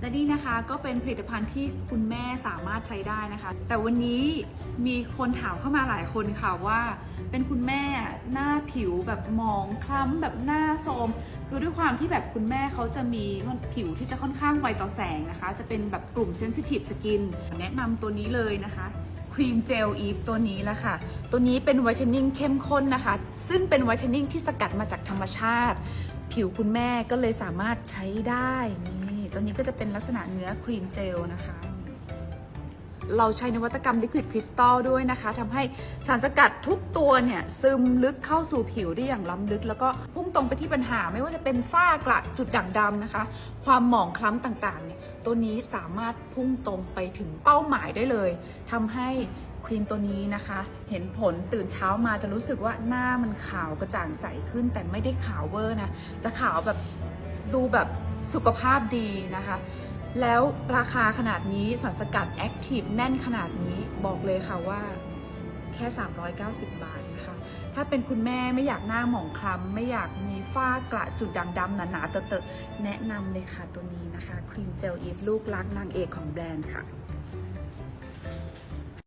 และนี่นะคะก็เป็นผลิตภัณฑ์ที่คุณแม่สามารถใช้ได้นะคะ แต่วันนี้มีคนถามเข้ามาหลายคนค่ะว่า เป็นคุณแม่หน้าผิวแบบมองคล้ำแบบหน้าโทรมคือด้วยความที่แบบคุณแม่เขาจะมีผิวที่จะค่อนข้างไวต่อแสงนะคะ จะเป็นแบบกลุ่มเซนซิทีฟสกินแนะนำตัวนี้เลยนะคะครีมเจลอีฟตัวนี้ละค่ะ ตัวนี้เป็นไวท์เทนนิ่งเข้มข้นนะคะ ซึ่งเป็นไวท์เทนนิ่งที่สกัดมาจากธรรมชาติ ผิวคุณแม่ก็เลยสามารถใช้ได้นี่ ตัวนี้ก็จะเป็นลักษณะเนื้อครีมเจลนะคะ เราใช้นวัตกรรมลิควิดคริสตัลด้วยนะคะทำให้สารสกัดทุกตัวเนี่ยซึมลึกเข้าสู่ผิวได้อย่างล้ำลึก แล้วก็พุ่งตรงไปที่ปัญหาไม่ว่าจะเป็นฝ้ากระจุดด่างดำนะคะ ความหมองคล้ำต่างๆเนี่ยตัวนี้สามารถพุ่งตรงไปถึงเป้าหมายได้เลยทำให้ครีมตัวนี้นะคะ เห็นผลตื่นเช้ามาจะรู้สึกว่าหน้ามันขาวกระจ่างใสขึ้นแต่ไม่ได้ขาวเวอร์นะ จะขาวแบบดูแบบ สุขภาพดีนะคะ แล้วราคาขนาดนี้สารสกัดแอคทีฟแน่นขนาดนี้บอกเลยค่ะว่าแค่ 390 บาทนะคะ ถ้าเป็นคุณแม่ไม่อยากหน้าหมองคล้ำไม่อยากมีฝ้ากระจุดด่างดำหนาๆเตอะๆแนะนำเลยค่ะตัวนี้นะคะ ครีมเจลอีฟลูกรักนางเอกของแบรนด์ค่ะ